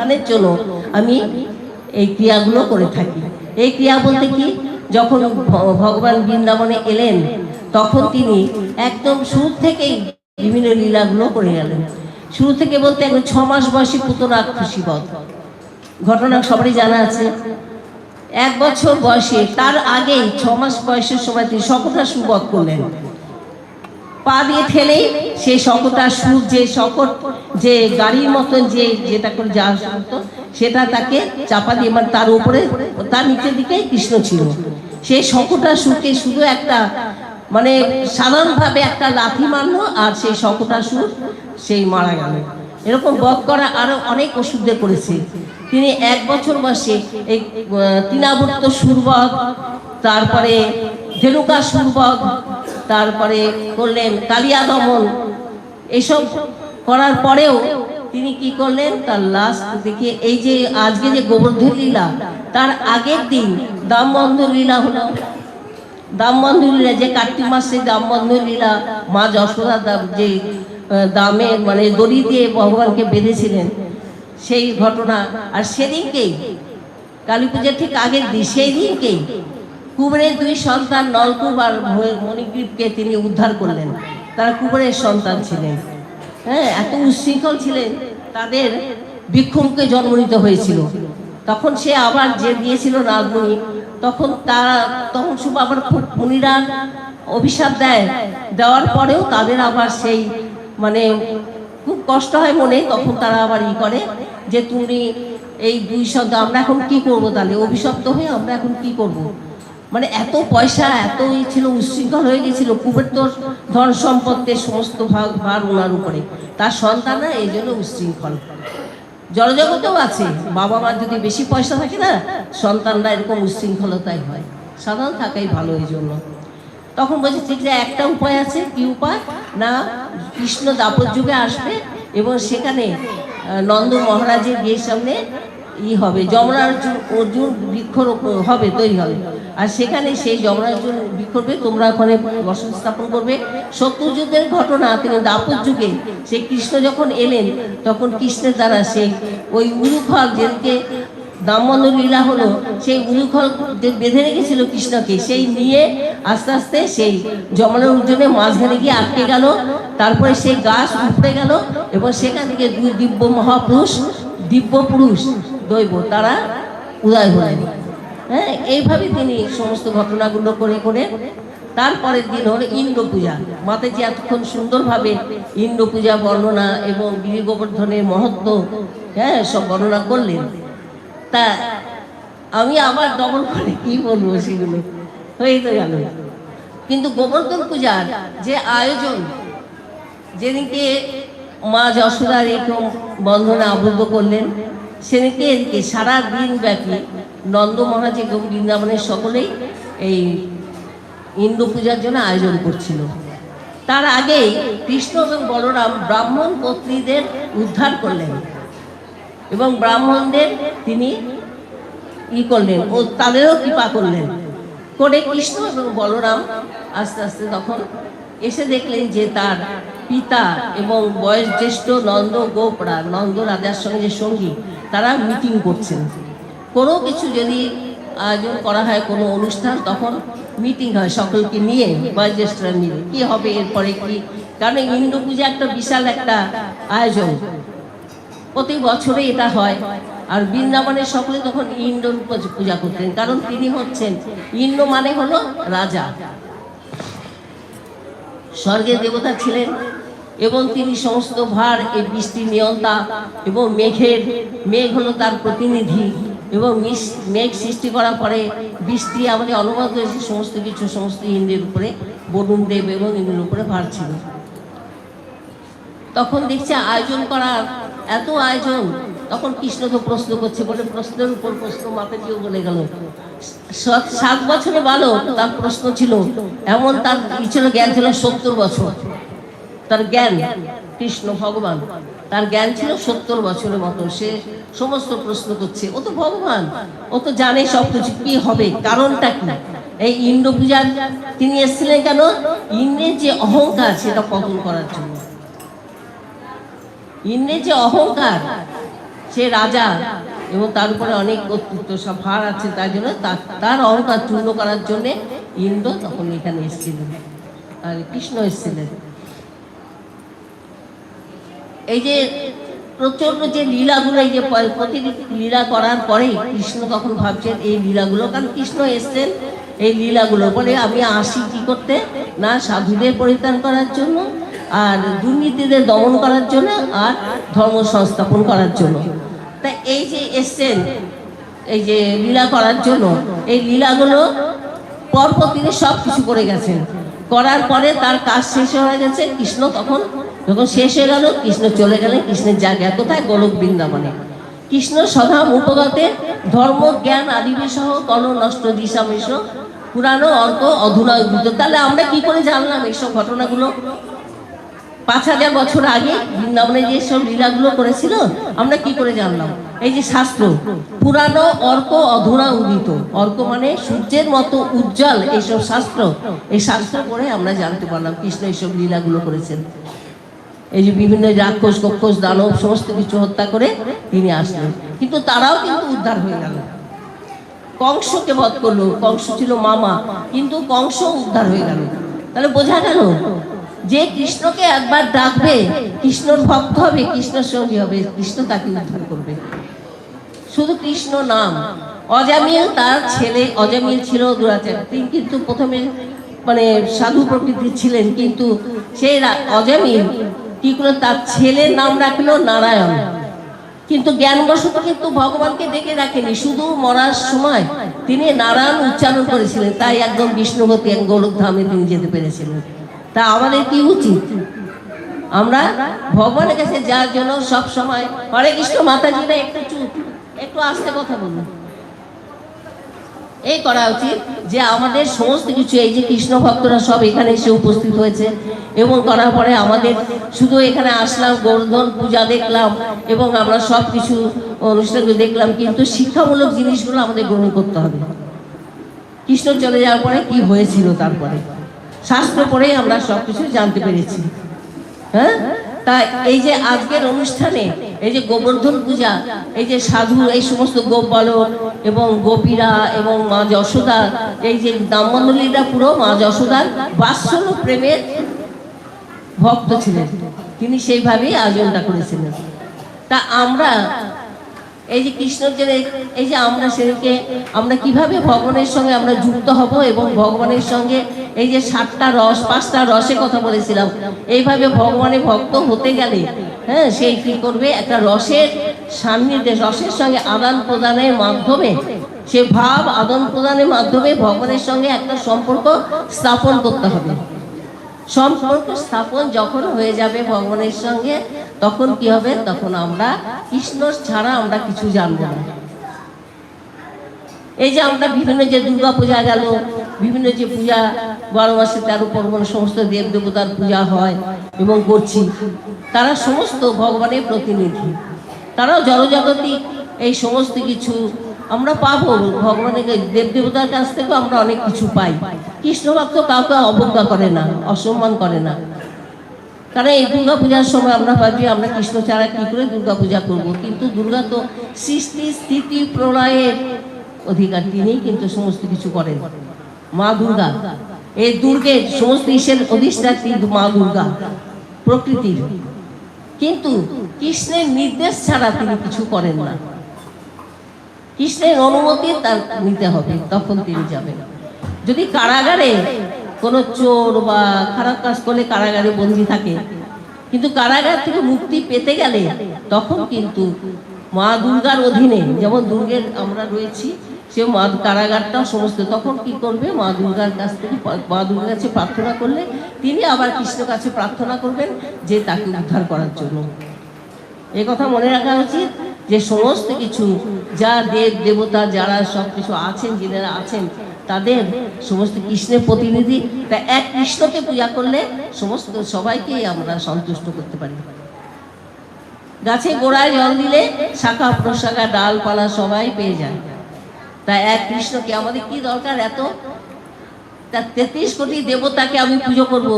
বিধানের জন্য আমি এই ক্রিয়াগুলো করে থাকি। এই ক্রিয়া বলতে কি? যখন ভগবান বৃন্দাবনে এলেন, তখন তিনি একদম শুরু থেকেই বিভিন্ন লীলাগুলো করে গেলেন। শুরু থেকে বলতে একদম ছ মাস বয়সী পুতনা খুশি বধ ঘটনা সবারই জানা আছে। এক বছর বয়সে, তার আগেই ছ মাস বয়সের সময় তিনি শকটা সুবধ করলেন। পা দিয়ে ঠেলেই সেই শকটা সুর যে শকট যে গাড়ির মতন যে যেটা করে যাওয়া হতো সেটা তাকে চাপা দিয়ে মানে তার উপরে তার নিচের দিকে কৃষ্ণ ছিল। সেই শকটা সুরকে শুধু একটা মানে সাধারণভাবে একটা লাথি মারলো আর সেই শকটা সুর সেই মারা গেল। এরকম বধ করা আরও অনেক ওষুধে করেছে। তিনি এক বছর বয়সে এই আহ, তৃণাবর্ত সুরবধ তারপরে ধেনুকা সুরবধ তারপরে করলেন কালিয়া দমন এসব করার পরেও তিনি কি করলেন? তার লাস্ট দেখে এই যে আজকে যে গোবর্ধন লীলা, তার আগের দিন দামবন্ধ লীলা হলো। দামবন্ধ লীলা, যে কার্তিক মাসে দামবন্ধ লীলা, মা যশোদা দাম যে দামে মানে দড়ি দিয়ে ভগবানকে বেঁধেছিলেন, সেই ঘটনা। আর সেদিনকেই কালী পূজার ঠিক আগের দিন সেই দিনকেই কুবেরের দুই সন্তান নলকূপ আর মণিগ্রীবকে তিনি উদ্ধার করলেন। তারা কুবেরের সন্তান ছিলেন। হ্যাঁ এত উশৃঙ্খল ছিলেন, তাদের বিক্ষোভকে জন্ম নিতে হয়েছিল। তখন সে আবার যে দিয়েছিল নাগমণি। তখন তারা তখন শুভ আবার মুনিরা অভিশাপ দেয়। দেওয়ার পরেও তাদের আবার সেই মানে খুব কষ্ট হয় মনে, তখন তারা আবার ই করে যে, তুমি এই দুই শব্দ আমরা এখন কি করব তাহলে? অভিশপ্ত হয়ে আমরা এখন কি করব? মানে এত পয়সা এত ই ছিল উচ্ছৃঙ্খল হয়ে গেছিল কুবের তো ধন সম্পত্তির সমস্ত ভাগ, ভার ওনার উপরে। তার সন্তানরা এই জন্য উচ্ছৃঙ্খল জলজগতেও আছে বাবা মার যদি বেশি পয়সা থাকে না, সন্তানরা এরকম উচ্ছৃঙ্খলতাই হয়। সাধারণ থাকাই ভালো এই জন্য। তখন বলছে, ঠিক যে একটা উপায় আছে, কি উপায়? না, কৃষ্ণ দাপর যুগে আসবে এবং সেখানে নন্দ মহারাজের বিয়ের সামনে ই হবে যমরা অর্জুন বৃক্ষরোপণ হবে, তৈরি হবে। আর সেখানে সেই যমরা অর্জুন বৃক্ষ হবে তোমরা ওখানে বসতি স্থাপন করবে। শত্রুযুদ্ধের ঘটনা, তিনি দাপর যুগে সেই কৃষ্ণ যখন এলেন, তখন কৃষ্ণের দ্বারা সেই ওই উরুখল যেদিকে দামবন্ধ লীলা হলো, সেই উলুখল বেঁধে রেখেছিল কৃষ্ণকে, সেই নিয়ে আস্তে আস্তে সেই যমনের উজ্জনে মাঝখানে গিয়ে আটকে গেল। তারপরে সেই গাছ উপড়ে গেল এবং সেখান থেকে দুই দিব্য মহাপুরুষ, দিব্য পুরুষ দৈব, তারা উদয় হলেন। হ্যাঁ এইভাবে তিনি সমস্ত ঘটনাগুলো করে করে তারপরের দিন হলো ইন্দ্র পূজা। মাতাজি এতক্ষণ সুন্দরভাবে ইন্দ্র পূজা বর্ণনা এবং গিরি গোবর্ধনের মহত্ব হ্যাঁ সব বর্ণনা করলেন। তা আমি আবার ডবল করে কি বলব সেগুলো? হয়ে তো গেল। কিন্তু গোবর্ধন পূজার যে আয়োজন যেদিকে মা যশোদার এরকম বন্ধনে আবদ্ধ করলেন সেদিকে এদিকে সারা দিন ব্যাপী নন্দ মহারাজ এবং বৃন্দাবনের সকলেই এই ইন্দ্র পূজার জন্য আয়োজন করছিল। তার আগেই কৃষ্ণ এবং বলরাম ব্রাহ্মণ পত্নীদের উদ্ধার করলেন এবং ব্রাহ্মণদের তিনি ই করলেন ও তাদেরও কৃপা করলেন। করে কৃষ্ণ এবং বলরাম আস্তে আস্তে তখন এসে দেখলেন যে তার পিতা এবং বয়স জ্যেষ্ঠ নন্দ গোপরা, নন্দ রাজার সঙ্গে সঙ্গী তারা মিটিং করছেন। কোনো কিছু যদি আয়োজন করা হয়, কোনো অনুষ্ঠান, তখন মিটিং হয় সকলকে নিয়ে বয়োজ্যেষ্ঠরা নিয়ে। কি হবে, এরপরে কি? কারণ ইন্দ্র পূজা একটা বিশাল একটা আয়োজন। প্রতি বছরে এটা হয়। আর বৃন্দাবনের সকলে তখন ইন্দ্র পূজা করতেন। কারণ তিনি হচ্ছেন ইন্দ্র মানে হলো রাজা। স্বর্গের দেবতা ছিলেন। এবং তিনি সমস্ত ভার এই বৃষ্টি নিয়ন্তা এবং মেঘের, মেঘ হলো তার প্রতিনিধি এবং মেঘ সৃষ্টি করার পরে বৃষ্টি আমাদের অনুবাদ হয়েছে, সমস্ত কিছু, সমস্ত ইন্দ্রের উপরে, বরুণ দেব এবং ইন্দ্রের উপরে ভার ছিল। তখন দেখছে আয়োজন করার, এত আয়োজন, তখন কৃষ্ণ তো প্রশ্ন করছে, বলে প্রশ্নের উপর প্রশ্ন মাতাজিও বলে গেল। সাত- বছরে বালক, তার প্রশ্ন ছিল, এমন তার ছিল জ্ঞান ছিল সত্তর বছর। তার জ্ঞান, কৃষ্ণ ভগবান। তার জ্ঞান ছিল সত্তর বছরের মতো। সে সমস্ত প্রশ্ন করছে, ও তো ভগবান, ও তো জানে সব কিছু কি হবে, কারণটা কি? এই ইন্দ্র পূজার তিনি এসেছিলেন কেন? ইন্দ্রের যে অহংকার, সেটা পতন করার জন্য। ইন্দ্রের যে অহংকার, সে রাজা এবং তার উপরে অনেক কর্তৃত্ব, সব ভার আছে তার জন্য তার- অহংকার চূর্ণ করার জন্য ইন্দ্র তখন এখানে এসেছিলেন। আর কৃষ্ণ এসেছিলেন। এই যে প্রচণ্ড যে লীলাগুলো, এই যে প্রতিটি লীলা করার পরেই কৃষ্ণ তখন ভাবছেন, এই লীলাগুলো, কারণ কৃষ্ণ এসছেন, এই লীলাগুলো বলে আমি আসি কি করতে? না, সাধুদের পরিত্রাণ করার জন্য, আর দুর্নীতিদের দমন করার জন্য, আর ধর্ম সংস্থাপন করার জন্য। তা এই যে এসছেন, এই যে লীলা করার জন্য, এই লীলাগুলো পরপর তিনি সব কিছু করে গেছেন। করার পরে তার কাজ শেষ হয়ে গেছে, কৃষ্ণ তখন যখন শেষ হয়ে গেল, কৃষ্ণ চলে গেলেন। কৃষ্ণের জায়গায় কোথায় গোলক বৃন্দাবনে। কৃষ্ণ সদা উপগতে ধর্ম, জ্ঞান আদিবি সহ কল নষ্ট দিশা মিশ পুরানো অর্ক অধুনা উদ্ভূত তাহলে আমরা কি করে জানলাম এইসব ঘটনাগুলো? পাঁচ হাজার বছর আগে বৃন্দাবনে যে সব লীলাগুলো করেছিল, আমরা কি করে জানলাম? এই যে শাস্ত্র পুরানো অর্ক, অধুরা উদিত অর্ক মানে সূর্যের মতো উজ্জ্বল এইসব শাস্ত্র। এই শাস্ত্র পড়ে আমরা জানতে পারলাম কৃষ্ণ এইসব লীলাগুলো করেছেন। এই যে বিভিন্ন রাক্ষস, কক্ষস, দানব, সমস্ত কিছু হত্যা করে তিনি আসলেন। কিন্তু তারাও কিন্তু উদ্ধার হয়ে গেল। কংসকে বধ করল, কংস ছিল মামা, কিন্তু কংস উদ্ধার হয়ে গেল। তাহলে বোঝা গেল যে কৃষ্ণকে একবার ডাকবে, কৃষ্ণর ভক্ত হবে, কৃষ্ণের সঙ্গী হবে, কৃষ্ণ তাকে উদ্ধার করবে। শুধু কৃষ্ণ নাম। অজামিল তার ছেলে, অজামিল ছিল দুরাচার। তিনি কিন্তু প্রথমে মানে সাধু প্রকৃতির ছিলেন, কিন্তু সেই অজামিল কি করে তার ছেলের নাম রাখল নারায়ণ। কিন্তু জ্ঞানবশত কিন্তু ভগবানকে ডেকে রাখেনি, শুধু মরার সময় তিনি নারায়ণ উচ্চারণ করেছিলেন, তাই একদম বিষ্ণুপতি এক গোলক ধামে তিনি যেতে পেরেছিলেন। তা আমাদের কি উচিত? আমরা ভগবানের কাছে যাওয়ার জন্য সব সময় হরে কৃষ্ণ মাতাজিরা একটু চুপ, একটু আস্তে কথা বলুন। এই করা উচিত যে আমাদের সমস্ত কিছু, এই যে কৃষ্ণ ভক্তরা সব এখানে এসে উপস্থিত হয়েছে এবং করার পরে আমাদের শুধু এখানে আসলাম, গোর্ধন পূজা দেখলাম এবং আমরা সব কিছু অনুষ্ঠানগুলো দেখলাম, কিন্তু শিক্ষামূলক জিনিসগুলো আমাদের গ্রহণ করতে হবে। কৃষ্ণ চলে যাওয়ার পরে কি হয়েছিল তারপরে? শাস্ত্র পড়েই আমরা সব কিছু জানতে পেরেছি। হ্যাঁ? তাই এই যে আজকের অনুষ্ঠানে এই যে গোবর্ধন পূজা, এই যে সাধু, এই সমস্ত গোপালক এবং গোপীরা এবং মা যশোদা, এই যে দামমন্ডলীরা পুরো মা যশোদার বাৎসল প্রেমের ভক্ত ছিলেন। তিনি সেইভাবেই আয়োজনটা করেছিলেন। তা আমরা এই যে কৃষ্ণর যে এই যে আমরা সেদিকে আমরা কীভাবে ভগবানের সঙ্গে আমরা যুক্ত হব এবং ভগবানের সঙ্গে এই যে সাতটা রস, পাঁচটা রসের কথা বলেছিলাম, এইভাবে ভগবানের ভক্ত হতে গেলে হ্যাঁ সেই কি করবে? একটা রসের সান্নিধ্যে, রসের সঙ্গে আদান প্রদানের মাধ্যমে, সে ভাব আদান প্রদানের মাধ্যমে ভগবানের সঙ্গে একটা সম্পর্ক স্থাপন করতে হবে। সম্পর্ক স্থাপন যখন হয়ে যাবে ভগবানের সঙ্গে, তখন কি হবে? তখন আমরা কৃষ্ণ ছাড়া আমরা কিছু জানব না। এই যে আমরা বিভিন্ন যে দুর্গা পূজা গেল, বিভিন্ন যে পূজা বারো মাসে তেরো পর্বণ সমস্ত দেব দেবতার পূজা হয় এবং করছি, তারা সমস্ত ভগবানের প্রতিনিধি। তারাও জড়জগতিক, এই সমস্ত কিছু আমরা পাবো, ভগবানের দেব দেবতার কাছ থেকেও আমরা অনেক কিছু পাই। কৃষ্ণ ভক্ত কাউকে অবজ্ঞা করে না, অসম্মান করে না। কারণ এই দুর্গা পূজার সময় আমরা ভাবি, আমরা কৃষ্ণ ছাড়া কি করে দুর্গা পূজা করব? কিন্তু দুর্গা তো সৃষ্টি, স্থিতি, প্রলয়ের অধিকার তিনিই কিন্তু সমস্ত কিছু করেন। মা দুর্গা। এই দুর্গের সমস্ত ঈশ্বর অধিষ্ঠাত্রী মা দুর্গা, প্রকৃতির। কিন্তু কৃষ্ণের নির্দেশ ছাড়া তিনি কিছু করেন না। কৃষ্ণের অনুমতি তার নিতে হবে, তখন তিনি যাবেন। যদি কারাগারে কোনো চোর বা খারাপ কাজ করলে কারাগারে বন্দি থাকে, কিন্তু কারাগার থেকে মুক্তি পেতে গেলে তখন কিন্তু মা দুর্গার অধীনে, যেমন দুর্গের আমরা রয়েছি সে মা কারাগারটা সমস্ত, তখন কি করবে? মা দুর্গার কাছ থেকে মা দুর্গার কাছে প্রার্থনা করলে তিনি আবার কৃষ্ণের কাছে প্রার্থনা করবেন যে তাকে উদ্ধার করার জন্য। এ কথা মনে রাখা উচিত। যে সমস্ত কিছু যা দেব দেবতা যারা সব কিছু আছেন, যিনারা আছেন, তাদের সমস্ত কৃষ্ণের প্রতিনিধি, তা এক কৃষ্ণকে পূজা করলে সমস্ত সবাইকেই আমরা সন্তুষ্ট করতে পারি। গাছে গোড়ায় জল দিলে শাখা, প্রশাখা, ডালপালা সবাই পেয়ে যায়। তা এক কৃষ্ণকে আমাদের কি দরকার এত? তা তেত্রিশ কোটি দেবতাকে আমি পুজো করব।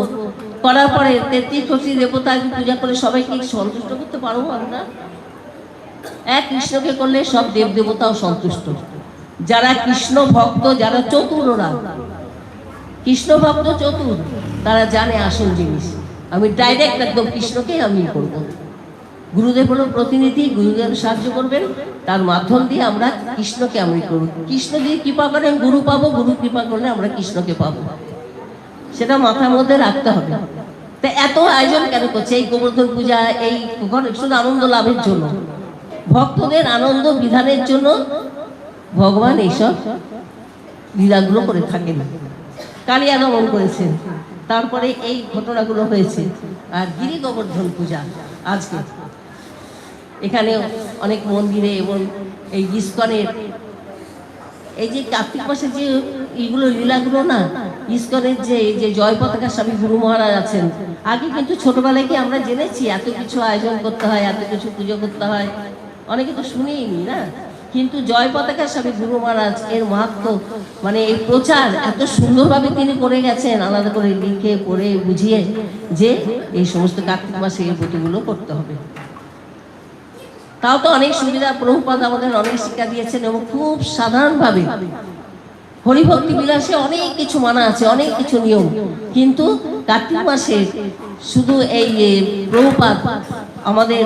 করার পরে তেত্রিশ কোটি দেবতাকে পূজা করে সবাইকে সন্তুষ্ট করতে পারব আমরা? এক কৃষ্ণকে করলে সব দেব দেবতাও সন্তুষ্ট। যারা কৃষ্ণ ভক্ত, যারা চতুররা কৃষ্ণ ভক্ত, চতুর, তারা জানে আসল জিনিস। আমি ডাইরেক্ট একদম কৃষ্ণকে আমি করব। গুরুদেব হলো প্রতিনিধি, গুরুদেব সাহায্য করবেন। তার মাধ্যম দিয়ে আমরা কৃষ্ণকে আমি করব। কৃষ্ণ দিয়ে কৃপা করেন গুরু পাবো। গুরু কৃপা করলে আমরা কৃষ্ণকে পাবো। সেটা মাথার মধ্যে রাখতে হবে। তা এত আয়োজন কেন করছে? এই গোবর্ধন পূজা, এই শুধু আনন্দ লাভের জন্য। ভক্তদের আনন্দ বিধানের জন্য ভগবান এইসব লীলাগুলো করে থাকেন। কালিয়া দমন করেছেন। তারপরে এই ঘটনাগুলো হয়েছে। আর গিরি গোবর্ধন পূজা আজকে। এখানে অনেক মন্দিরে এবং এই ইস্কনের এই যে কার্তিক মাসে যে এইগুলো লীলাগুলো না, ইস্কনের যে, এই যে জয় পতাকা স্বামী গুরু মহারাজ আছেন। আগে কিন্তু ছোটবেলায় কি আমরা জেনেছি এত কিছু আয়োজন করতে হয়, এত কিছু পুজো করতে হয়? অনেকে তো শুনেইনি না? কিন্তু জয় পতাকা স্বামী গুরু মহারাজ এর মাহাত্ম মানে এই প্রচার এত সুন্দরভাবে তিনি করে গেছেন আলাদা করে লিখে পড়ে বুঝিয়ে যে এই সমস্ত কার্তিক মাসে এই ব্রতগুলো করতে হবে। তাও তো অনেক সুবিধা প্রভুপাদ আমাদের অনেক শিক্ষা দিয়েছেন এবং খুব সাধারণভাবে হরিভক্তি বিলাসে অনেক কিছু মানা আছে অনেক কিছু নিয়ম। কিন্তু কার্তিক মাসে শুধু এই এ, প্রভুপাদ আমাদের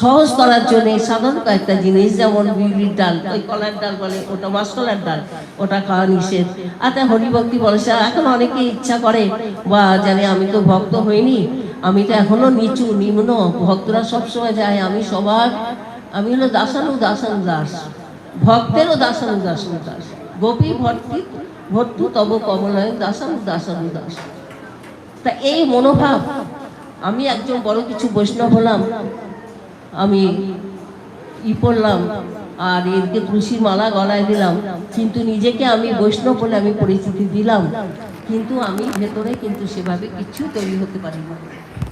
সহজ করার জন্য সাধারণ কয়েকটা জিনিস, যেমন বিউলির ডাল। ওই কলার ডাল বলে, ওটা মাসকলার ডাল, ওটা খাওয়া নিষেধ। আর তাই হরিভক্তি বলেছে এখন অনেকে ইচ্ছা করে, বা জানে আমি তো ভক্ত হইনি, আমি তো এখনও নিচু, নিম্ন, ভক্তরা সবসময় যায়, আমি সবার, আমি হলো দাসানু দাসানু দাস, ভক্তেরও দাসানু দাসানু দাস, গোপী ভর্তি, ভর্তু তব কমলায় দাসানু দাসানু দাস। তা এই মনোভাব, আমি একজন বড় কিছু বৈষ্ণব হলাম আমি ই পড়লাম, আর এদিকে তুলসীর মালা গলায় দিলাম। কিন্তু নিজেকে আমি বৈষ্ণব বলে আমি পরিচিতি দিলাম। কিন্তু আমি ভেতরে কিন্তু সেভাবে কিচ্ছু তৈরি হতে পারি না